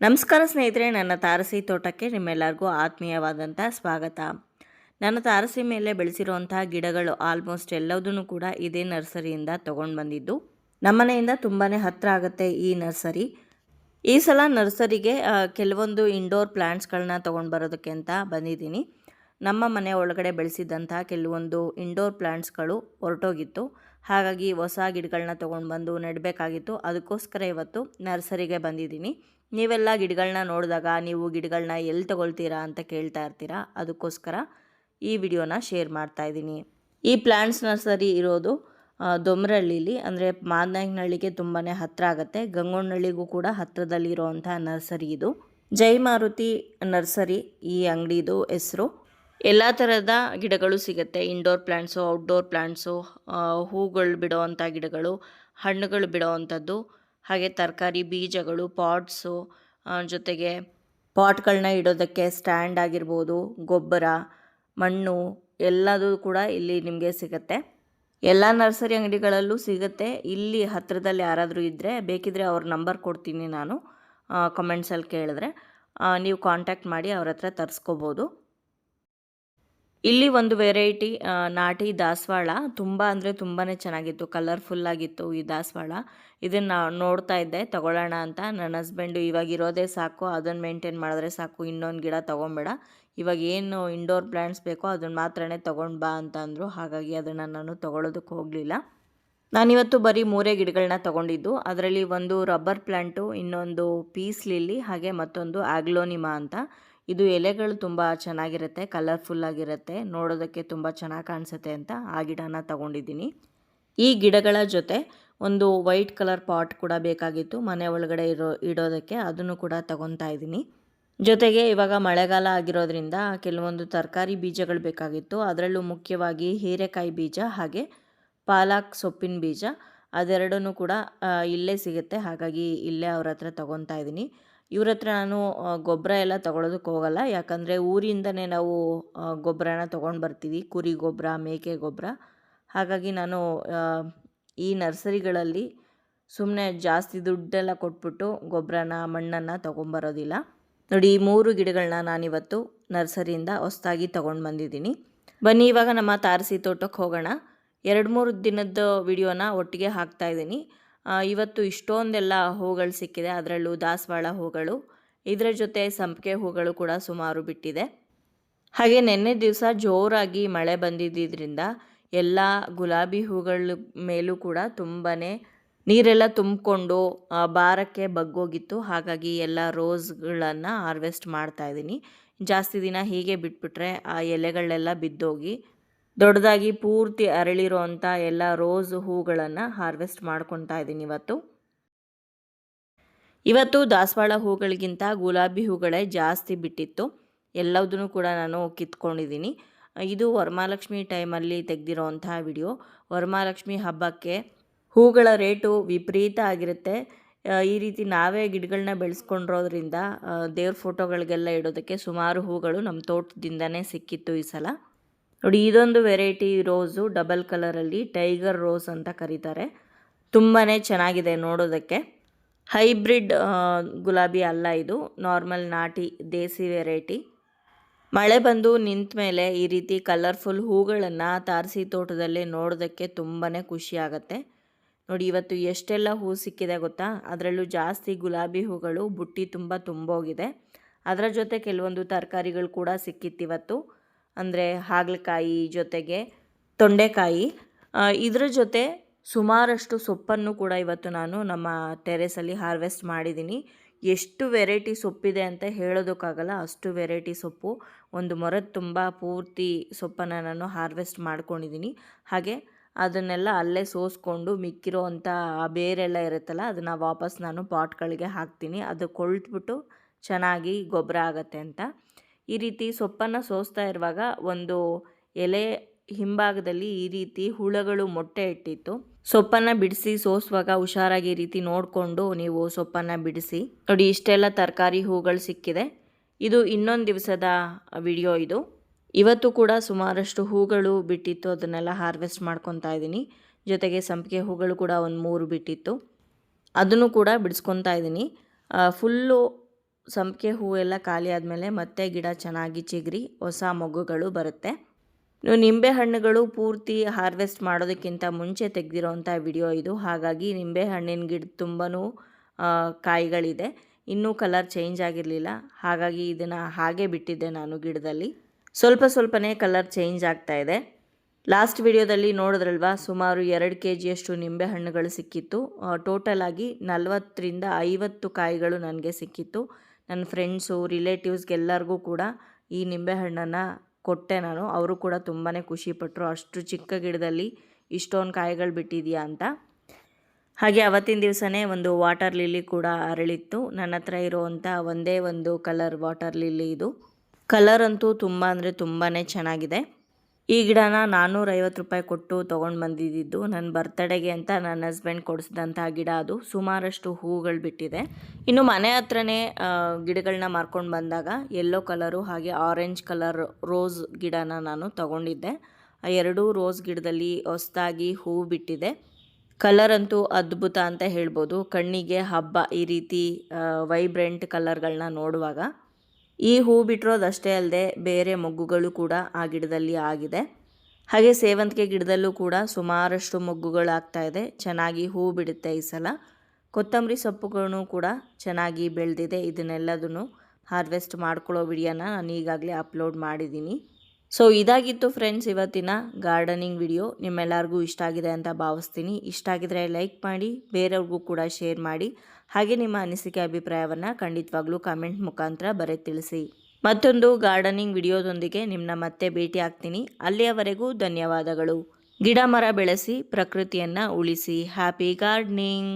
ನಮಸ್ಕಾರ ಸ್ನೇಹಿತರೆ, ನನ್ನ ತಾರಸಿ ತೋಟಕ್ಕೆ ನಿಮ್ಮೆಲ್ಲರಿಗೂ ಆತ್ಮೀಯವಾದಂಥ ಸ್ವಾಗತ. ನನ್ನ ತಾರಸಿ ಮೇಲೆ ಬೆಳೆಸಿರುವಂಥ ಗಿಡಗಳು ಆಲ್ಮೋಸ್ಟ್ ಎಲ್ಲದನ್ನು ಕೂಡ ಇದೇ ನರ್ಸರಿಯಿಂದ ತೊಗೊಂಡು ಬಂದಿದ್ದು. ನಮ್ಮನೆಯಿಂದ ತುಂಬಾ ಹತ್ತಿರ ಆಗುತ್ತೆ ಈ ನರ್ಸರಿ ಈ ಸಲ ನರ್ಸರಿಗೆ ಕೆಲವೊಂದು ಇಂಡೋರ್ ಪ್ಲ್ಯಾಂಟ್ಸ್ಗಳನ್ನ ತೊಗೊಂಡು ಬರೋದಕ್ಕೆ ಅಂತ ಬಂದಿದ್ದೀನಿ. ನಮ್ಮ ಮನೆ ಒಳಗಡೆ ಬೆಳೆಸಿದಂಥ ಕೆಲವೊಂದು ಇಂಡೋರ್ ಪ್ಲ್ಯಾಂಟ್ಸ್ಗಳು ಹೊರಟೋಗಿತ್ತು. ಹಾಗಾಗಿ ಹೊಸ ಗಿಡಗಳನ್ನ ತೊಗೊಂಡು ಬಂದು ನೆಡಬೇಕಾಗಿತ್ತು. ಅದಕ್ಕೋಸ್ಕರ ಇವತ್ತು ನರ್ಸರಿಗೆ ಬಂದಿದ್ದೀನಿ. ನೀವೆಲ್ಲ ಗಿಡಗಳನ್ನ ನೋಡಿದಾಗ ನೀವು ಗಿಡಗಳನ್ನ ಎಲ್ಲಿ ತೊಗೊಳ್ತೀರಾ ಅಂತ ಕೇಳ್ತಾ ಇರ್ತೀರಾ? ಅದಕ್ಕೋಸ್ಕರ ಈ ವಿಡಿಯೋನ ಶೇರ್ ಮಾಡ್ತಾ ಇದ್ದೀನಿ. ಈ ಪ್ಲ್ಯಾಂಟ್ಸ್ ನರ್ಸರಿ ಇರೋದು ದೊಮ್ರಹಳ್ಳಿಲಿ ಅಂದರೆ ಮಾದನಾಯಕನಹಳ್ಳಿಗೆ ತುಂಬಾ ಹತ್ತಿರ ಆಗುತ್ತೆ. ಗಂಗೋನಹಳ್ಳಿಗೂ ಕೂಡ ಹತ್ತಿರದಲ್ಲಿರುವಂಥ ನರ್ಸರಿ ಇದು. ಜೈ ಮಾರುತಿ ನರ್ಸರಿ ಈ ಅಂಗಡಿದು ಹೆಸರು. ಎಲ್ಲ ಥರದ ಗಿಡಗಳು ಸಿಗುತ್ತೆ. ಇಂಡೋರ್ ಪ್ಲ್ಯಾಂಟ್ಸು ಔಟ್ಡೋರ್ ಪ್ಲ್ಯಾಂಟ್ಸು ಹೂಗಳು ಬಿಡೋವಂಥ ಗಿಡಗಳು, ಹಣ್ಣುಗಳು ಬಿಡೋವಂಥದ್ದು, ಹಾಗೆ ತರಕಾರಿ ಬೀಜಗಳು ಪಾಟ್ಸು ಜೊತೆಗೆ ಪಾಟ್ಗಳನ್ನ ಇಡೋದಕ್ಕೆ ಸ್ಟ್ಯಾಂಡ್ ಆಗಿರ್ಬೋದು, ಗೊಬ್ಬರ, ಮಣ್ಣು ಎಲ್ಲದೂ ಕೂಡ ಇಲ್ಲಿ ನಿಮಗೆ ಸಿಗುತ್ತೆ. ಎಲ್ಲ ನರ್ಸರಿ ಅಂಗಡಿಗಳಲ್ಲೂ ಸಿಗುತ್ತೆ. ಇಲ್ಲಿ ಹತ್ತಿರದಲ್ಲಿ ಯಾರಾದರೂ ಇದ್ದರೆ ಬೇಕಿದ್ರೆ ಅವ್ರ ನಂಬರ್ ಕೊಡ್ತೀನಿ ನಾನು ಕಮೆಂಟ್ಸಲ್ಲಿ ಕೇಳಿದ್ರೆ ನೀವು ಕಾಂಟ್ಯಾಕ್ಟ್ ಮಾಡಿ ಅವ್ರ ಹತ್ರ ತರಿಸ್ಕೋಬೋದು. ಇಲ್ಲಿ ಒಂದು ವೆರೈಟಿ ನಾಟಿ ದಾಸವಾಳ ತುಂಬ ಅಂದರೆ ತುಂಬಾ ಚೆನ್ನಾಗಿತ್ತು. ಕಲರ್ಫುಲ್ ಆಗಿತ್ತು ಈ ದಾಸವಾಳ. ಇದನ್ನು ನೋಡ್ತಾ ಇದ್ದೆ, ತಗೊಳ್ಳೋಣ ಅಂತ. ನನ್ನ ಹಸ್ಬೆಂಡು ಇವಾಗ ಇರೋದೇ ಸಾಕು ಅದನ್ನು ಮೇಂಟೈನ್ ಮಾಡಿದ್ರೆ ಸಾಕು, ಇನ್ನೊಂದು ಗಿಡ ತೊಗೊಂಬೇಡ. ಇವಾಗ ಏನು ಇಂಡೋರ್ ಪ್ಲ್ಯಾಂಟ್ಸ್ ಬೇಕೋ ಅದನ್ನು ಮಾತ್ರನೇ ತೊಗೊಂಡು ಬಾ ಅಂತ ಅಂದರು. ಹಾಗಾಗಿ ಅದನ್ನು ನಾನು ತೊಗೊಳೋದಕ್ಕೆ ಹೋಗಲಿಲ್ಲ. ನಾನಿವತ್ತು ಬರೀ ಮೂರೇ ಗಿಡಗಳನ್ನ ತೊಗೊಂಡಿದ್ದು. ಅದರಲ್ಲಿ ಒಂದು ರಬ್ಬರ್ ಪ್ಲ್ಯಾಂಟು ಇನ್ನೊಂದು ಪೀಸ್ ಲಿಲ್ಲಿ ಹಾಗೆ ಮತ್ತೊಂದು ಆಗ್ಲೋನಿಮಾ ಅಂತ. ಇದು ಎಲೆಗಳು ತುಂಬ ಚೆನ್ನಾಗಿರುತ್ತೆ ಕಲರ್ಫುಲ್ ಆಗಿರುತ್ತೆ, ನೋಡೋದಕ್ಕೆ ತುಂಬ ಚೆನ್ನಾಗಿ ಕಾಣಿಸುತ್ತೆ ಅಂತ ಆ ಗಿಡನ ತಗೊಂಡಿದ್ದೀನಿ. ಈ ಗಿಡಗಳ ಜೊತೆ ಒಂದು ವೈಟ್ ಕಲರ್ ಪಾಟ್ ಕೂಡ ಬೇಕಾಗಿತ್ತು, ಮನೆ ಒಳಗಡೆ ಇರೋ, ಇಡೋದಕ್ಕೆ ಅದನ್ನು ಕೂಡ ತಗೊತಾ ಇದ್ದೀನಿ. ಜೊತೆಗೆ ಇವಾಗ ಮಳೆಗಾಲ ಆಗಿರೋದ್ರಿಂದ ಕೆಲವೊಂದು ತರಕಾರಿ ಬೀಜಗಳು ಬೇಕಾಗಿತ್ತು, ಅದರಲ್ಲೂ ಮುಖ್ಯವಾಗಿ ಹೀರೆಕಾಯಿ ಬೀಜ ಹಾಗೆ ಪಾಲಕ್ ಸೊಪ್ಪಿನ ಬೀಜ ಅದೆರಡೂ ಕೂಡ ಇಲ್ಲೇ ಸಿಗುತ್ತೆ, ಹಾಗಾಗಿ ಇಲ್ಲೇ ಅವ್ರ ಹತ್ರ ತಗೊತಾ ಇದ್ದೀನಿ. ಇವ್ರ ಹತ್ರ ನಾನು ಗೊಬ್ಬರ ಎಲ್ಲ ತೊಗೊಳೋದಕ್ಕೆ ಹೋಗಲ್ಲ. ಯಾಕಂದರೆ ಊರಿಂದನೇ ನಾವು ಗೊಬ್ಬರನ ತೊಗೊಂಡು ಬರ್ತೀವಿ. ಕುರಿ ಗೊಬ್ಬರ ಮೇಕೆ ಗೊಬ್ಬರ ಹಾಗಾಗಿ ನಾನು ಈ ನರ್ಸರಿಗಳಲ್ಲಿ ಸುಮ್ಮನೆ ಜಾಸ್ತಿ ದುಡ್ಡೆಲ್ಲ ಕೊಟ್ಬಿಟ್ಟು ಗೊಬ್ಬರನ ಮಣ್ಣನ್ನು ತೊಗೊಂಬರೋದಿಲ್ಲ ನೋಡಿ, ಈ ಮೂರು ಗಿಡಗಳನ್ನ ನಾನಿವತ್ತು ನರ್ಸರಿಯಿಂದ ಹೊಸ್ದಾಗಿ ತೊಗೊಂಡು ಬಂದಿದ್ದೀನಿ. ಬನ್ನಿ, ಇವಾಗ ನಮ್ಮ ತಾರಸಿ ತೋಟಕ್ಕೆ ಹೋಗೋಣ. ಎರಡು ಮೂರು ದಿನದ ವಿಡಿಯೋನ ಒಟ್ಟಿಗೆ ಹಾಕ್ತಾ ಇದ್ದೀನಿ. ಇವತ್ತು ಇಷ್ಟೊಂದೆಲ್ಲ ಹೂಗಳು ಸಿಕ್ಕಿದೆ. ಅದರಲ್ಲೂ ದಾಸವಾಳ ಹೂಗಳು. ಇದರ ಜೊತೆ ಸಂಪಿಗೆ ಹೂಗಳು ಕೂಡ ಸುಮಾರು ಬಿಟ್ಟಿದೆ. ಹಾಗೆ ನಿನ್ನೆ ದಿವಸ ಜೋರಾಗಿ ಮಳೆ ಬಂದಿದ್ದರಿಂದ ಎಲ್ಲ ಗುಲಾಬಿ ಹೂಗಳ ಮೇಲೂ ಕೂಡ ತುಂಬಾ ನೀರೆಲ್ಲ ತುಂಬಿಕೊಂಡು ಭಾರಕ್ಕೆ ಬಗ್ಗೋಗಿತ್ತು. ಹಾಗಾಗಿ ಎಲ್ಲ ರೋಸ್ಗಳನ್ನು ಹಾರ್ವೆಸ್ಟ್ ಮಾಡ್ತಾ ಇದ್ದೀನಿ. ಜಾಸ್ತಿ ದಿನ ಹೀಗೆ ಬಿಟ್ಬಿಟ್ರೆ ಆ ಎಲೆಗಳೆಲ್ಲ ಬಿದ್ದೋಗಿ ದೊಡ್ಡದಾಗಿ ಪೂರ್ತಿ ಅರಳಿರೋ ಅಂಥ ಎಲ್ಲ ರೋಸ್ ಹೂಗಳನ್ನು ಹಾರ್ವೆಸ್ಟ್ ಮಾಡ್ಕೊತಾ ಇದ್ದೀನಿ ಇವತ್ತು. ಇವತ್ತು ದಾಸವಾಳ ಹೂಗಳಿಗಿಂತ ಗುಲಾಬಿ ಹೂಗಳೇ ಜಾಸ್ತಿ ಬಿಟ್ಟಿತ್ತು. ಎಲ್ಲದನ್ನು ಕೂಡ ನಾನು ಕಿತ್ಕೊಂಡಿದ್ದೀನಿ. ಇದು ವರಮಹಾಲಕ್ಷ್ಮಿ ಟೈಮಲ್ಲಿ ತೆಗೆದಿರೋವಂತಹ ವಿಡಿಯೋ. ವರಮಹಾಲಕ್ಷ್ಮಿ ಹಬ್ಬಕ್ಕೆ ಹೂಗಳ ರೇಟು ವಿಪರೀತ ಆಗಿರುತ್ತೆ. ಈ ರೀತಿ ನಾವೇ ಗಿಡಗಳನ್ನ ಬೆಳೆಸ್ಕೊಂಡಿರೋದ್ರಿಂದ ದೇವ್ರ ಫೋಟೋಗಳಿಗೆಲ್ಲ ಇಡೋದಕ್ಕೆ ಸುಮಾರು ಹೂಗಳು ನಮ್ಮ ತೋಟದಿಂದನೇ ಸಿಕ್ಕಿತ್ತು ಈ ಸಲ. ನೋಡಿ, ಇದೊಂದು ವೆರೈಟಿ ರೋಸು, ಡಬಲ್ ಕಲರಲ್ಲಿ ಟೈಗರ್ ರೋಸ್ ಅಂತ ಕರೀತಾರೆ. ತುಂಬಾ ಚೆನ್ನಾಗಿದೆ ನೋಡೋದಕ್ಕೆ. ಹೈಬ್ರಿಡ್ ಗುಲಾಬಿ ಅಲ್ಲ ಇದು. ನಾರ್ಮಲ್ ನಾಟಿ, ದೇಸಿ ವೆರೈಟಿ. ಮಳೆ ಬಂದು ನಿಂತ ಮೇಲೆ ಈ ರೀತಿ ಕಲರ್ಫುಲ್ ಹೂಗಳನ್ನು ತಾರಸಿ ತೋಟದಲ್ಲಿ ನೋಡೋದಕ್ಕೆ ತುಂಬಾ ಖುಷಿ ಆಗುತ್ತೆ. ನೋಡಿ, ಇವತ್ತು ಎಷ್ಟೆಲ್ಲ ಹೂ ಸಿಕ್ಕಿದೆ ಗೊತ್ತಾ? ಅದರಲ್ಲೂ ಜಾಸ್ತಿ ಗುಲಾಬಿ ಹೂಗಳು, ಬುಟ್ಟಿ ತುಂಬ ತುಂಬೋಗಿದೆ. ಅದರ ಜೊತೆ ಕೆಲವೊಂದು ತರಕಾರಿಗಳು ಕೂಡ ಸಿಕ್ಕಿತ್ತಿವತ್ತು ಅಂದರೆ ಹಾಗಲಕಾಯಿ ಜೊತೆಗೆ ತೊಂಡೆಕಾಯಿ ಇದರ ಜೊತೆ ಸುಮಾರಷ್ಟು ಸೊಪ್ಪನ್ನು ಕೂಡ ಇವತ್ತು ನಾನು ನಮ್ಮ ಟೆರೆಸಲ್ಲಿ ಹಾರ್ವೆಸ್ಟ್ ಮಾಡಿದ್ದೀನಿ. ಎಷ್ಟು ವೆರೈಟಿ ಸೊಪ್ಪಿದೆ ಅಂತ ಹೇಳೋದಕ್ಕಾಗಲ್ಲ, ಅಷ್ಟು ವೆರೈಟಿ ಸೊಪ್ಪು. ಒಂದು ಮೊರದ ತುಂಬ ಪೂರ್ತಿ ಸೊಪ್ಪನ್ನು ನಾನು ಹಾರ್ವೆಸ್ಟ್ ಮಾಡ್ಕೊಂಡಿದ್ದೀನಿ. ಹಾಗೆ ಅದನ್ನೆಲ್ಲ ಅಲ್ಲೇ ಸೋಸ್ಕೊಂಡು ಮಿಕ್ಕಿರೋ ಅಂಥ ಬೇರೆಲ್ಲ ಇರುತ್ತಲ್ಲ, ಅದನ್ನು ವಾಪಸ್ ನಾನು ಪಾಟ್ಗಳಿಗೆ ಹಾಕ್ತೀನಿ. ಅದು ಕೊಳ್ತುಬಿಟ್ಟು ಚೆನ್ನಾಗಿ ಗೊಬ್ಬರ ಆಗತ್ತೆ ಅಂತ. ಈ ರೀತಿ ಸೊಪ್ಪನ್ನು ಸೋಸ್ತಾ ಇರುವಾಗ ಒಂದು ಎಲೆ ಹಿಂಭಾಗದಲ್ಲಿ ಈ ರೀತಿ ಹುಳಗಳು ಮೊಟ್ಟೆ ಇಟ್ಟಿತ್ತು. ಸೊಪ್ಪನ್ನು ಬಿಡಿಸಿ ಸೋಸುವಾಗ ಹುಷಾರಾಗಿ ಈ ರೀತಿ ನೋಡಿಕೊಂಡು ನೀವು ಸೊಪ್ಪನ್ನು ಬಿಡಿಸಿ. ನೋಡಿ, ಇಷ್ಟೆಲ್ಲ ತರಕಾರಿ ಹೂಗಳು ಸಿಕ್ಕಿದೆ. ಇದು ಇನ್ನೊಂದು ದಿವಸದ ವಿಡಿಯೋ ಇದು. ಇವತ್ತು ಕೂಡ ಸುಮಾರಷ್ಟು ಹೂಗಳು ಬಿಟ್ಟಿತ್ತು. ಅದನ್ನೆಲ್ಲ ಹಾರ್ವೆಸ್ಟ್ ಮಾಡ್ಕೊತಾ ಇದ್ದೀನಿ. ಜೊತೆಗೆ ಸಂಪಿಗೆ ಹೂಗಳು ಕೂಡ ಒಂದು ಮೂರು ಬಿಟ್ಟಿತ್ತು. ಅದನ್ನು ಕೂಡ ಬಿಡಿಸ್ಕೊತಾ ಇದ್ದೀನಿ. ಫುಲ್ಲು ಸಂಪಿಗೆ ಹೂವೆಲ್ಲ ಖಾಲಿ ಆದಮೇಲೆ ಮತ್ತೆ ಗಿಡ ಚೆನ್ನಾಗಿ ಚಿಗುರಿ ಹೊಸ ಮೊಗ್ಗುಗಳು ಬರುತ್ತೆ. ನೀವು ನಿಂಬೆ ಹಣ್ಣುಗಳು ಪೂರ್ತಿ ಹಾರ್ವೆಸ್ಟ್ ಮಾಡೋದಕ್ಕಿಂತ ಮುಂಚೆ ತೆಗೆದಿರೋವಂಥ ವಿಡಿಯೋ ಇದು. ಹಾಗಾಗಿ ನಿಂಬೆ ಹಣ್ಣಿನ ಗಿಡ ತುಂಬಾ ಕಾಯಿಗಳಿದೆ. ಇನ್ನೂ ಕಲರ್ ಚೇಂಜ್ ಆಗಿರಲಿಲ್ಲ. ಹಾಗಾಗಿ ಇದನ್ನು ಹಾಗೆ ಬಿಟ್ಟಿದ್ದೆ ನಾನು ಗಿಡದಲ್ಲಿ. ಸ್ವಲ್ಪ ಸ್ವಲ್ಪನೇ ಕಲರ್ ಚೇಂಜ್ ಆಗ್ತಾ ಇದೆ. ಲಾಸ್ಟ್ ವಿಡಿಯೋದಲ್ಲಿ ನೋಡಿದ್ರಲ್ವಾ, ಸುಮಾರು ಎರಡು ಕೆ ಜಿಯಷ್ಟು ನಿಂಬೆ ಹಣ್ಣುಗಳು ಸಿಕ್ಕಿತ್ತು. ಟೋಟಲ್ ಆಗಿ ನಲವತ್ತರಿಂದ ಐವತ್ತು ಕಾಯಿಗಳು ನನಗೆ ಸಿಕ್ಕಿತ್ತು. ನನ್ನ ಫ್ರೆಂಡ್ಸು, ರಿಲೇಟಿವ್ಸ್ಗೆಲ್ಲರಿಗೂ ಕೂಡ ಈ ನಿಂಬೆ ಹಣ್ಣನ್ನು ಕೊಟ್ಟೆ ನಾನು. ಅವರು ಕೂಡ ತುಂಬಾ ಖುಷಿಪಟ್ಟರು ಅಷ್ಟು ಚಿಕ್ಕ ಗಿಡದಲ್ಲಿ ಇಷ್ಟೊಂದು ಕಾಯಿಗಳು ಬಿಟ್ಟಿದೆಯಾ ಅಂತ. ಹಾಗೆ ಅವತ್ತಿನ ದಿವಸನೇ ಒಂದು ವಾಟರ್ ಲಿಲ್ಲಿ ಕೂಡ ಅರಳಿತ್ತು. ನನ್ನ ಹತ್ರ ಇರುವಂಥ ಒಂದೇ ಒಂದು ಕಲರ್ ವಾಟರ್ ಲಿಲ್ಲಿ ಇದು. ಕಲರ್ ಅಂತೂ ತುಂಬ ಅಂದರೆ ತುಂಬಾ ಚೆನ್ನಾಗಿದೆ. ಈ ಗಿಡನ ನಾನ್ನೂರೈವತ್ತು ರೂಪಾಯಿ ಕೊಟ್ಟು ತೊಗೊಂಡು ಬಂದಿದ್ದು. ನನ್ನ ಬರ್ತಡೆಗೆ ಅಂತ ನನ್ನ ಹಸ್ಬೆಂಡ್ ಕೊಡಿಸಿದಂಥ ಗಿಡ ಅದು. ಸುಮಾರಷ್ಟು ಹೂಗಳು ಬಿಟ್ಟಿದೆ. ಇನ್ನು ಮನೆ ಹತ್ರನೇ ಗಿಡಗಳನ್ನ ಮಾರ್ಕೊಂಡು ಬಂದಾಗ ಯೆಲ್ಲೋ ಕಲರು ಹಾಗೆ ಆರೆಂಜ್ ಕಲರ್ ರೋಸ್ ಗಿಡನ ನಾನು ತಗೊಂಡಿದ್ದೆ. ಎರಡೂ ರೋಸ್ ಗಿಡದಲ್ಲಿ ಹೊಸದಾಗಿ ಹೂ ಬಿಟ್ಟಿದೆ. ಕಲರ್ ಅಂತೂ ಅದ್ಭುತ ಅಂತ ಹೇಳ್ಬೋದು. ಕಣ್ಣಿಗೆ ಹಬ್ಬ ಈ ರೀತಿ ವೈಬ್ರೆಂಟ್ ಕಲರ್ಗಳನ್ನ ನೋಡುವಾಗ. ಈ ಹೂ ಬಿಟ್ಟಿರೋದಷ್ಟೇ ಅಲ್ಲದೆ ಬೇರೆ ಮೊಗ್ಗುಗಳು ಕೂಡ ಆ ಗಿಡದಲ್ಲಿ ಆಗಿದೆ. ಹಾಗೆ ಸೇವಂತಿಗೆ ಗಿಡದಲ್ಲೂ ಕೂಡ ಸುಮಾರಷ್ಟು ಮೊಗ್ಗುಗಳಾಗ್ತಾ ಇದೆ. ಚೆನ್ನಾಗಿ ಹೂ ಬಿಡುತ್ತೆ ಈ ಸಲ. ಕೊತ್ತಂಬರಿ ಸೊಪ್ಪುಗಳನ್ನು ಕೂಡ ಚೆನ್ನಾಗಿ ಬೆಳೆದಿದೆ. ಇದನ್ನೆಲ್ಲದನ್ನು ಹಾರ್ವೆಸ್ಟ್ ಮಾಡ್ಕೊಳ್ಳೋ ವಿಡಿಯೋನ ನಾನು ಈಗಾಗಲೇ ಅಪ್ಲೋಡ್ ಮಾಡಿದ್ದೀನಿ. ಸೊ ಇದಾಗಿತ್ತು ಫ್ರೆಂಡ್ಸ್ ಇವತ್ತಿನ ಗಾರ್ಡನಿಂಗ್ ವಿಡಿಯೋ ನಿಮ್ಮೆಲ್ಲರಿಗೂ ಇಷ್ಟ ಆಗಿದೆ ಅಂತ ಭಾವಿಸ್ತೀನಿ. ಇಷ್ಟ ಆಗಿದ್ರೆ ಲೈಕ್ ಮಾಡಿ, ಬೇರೆಯವ್ರಿಗೂ ಕೂಡ ಶೇರ್ ಮಾಡಿ. ಹಾಗೆ ನಿಮ್ಮ ಅನಿಸಿಕೆ, ಅಭಿಪ್ರಾಯವನ್ನು ಖಂಡಿತವಾಗ್ಲೂ ಕಾಮೆಂಟ್ ಮುಖಾಂತರ ಬರೆ ತಿಳಿಸಿ. ಮತ್ತೊಂದು ಗಾರ್ಡನಿಂಗ್ ವಿಡಿಯೋದೊಂದಿಗೆ ನಿಮ್ಮನ್ನ ಮತ್ತೆ ಭೇಟಿ ಆಗ್ತೀನಿ. ಅಲ್ಲಿಯವರೆಗೂ ಧನ್ಯವಾದಗಳು. ಗಿಡ ಮರ ಬೆಳೆಸಿ, ಪ್ರಕೃತಿಯನ್ನು ಉಳಿಸಿ. Happy gardening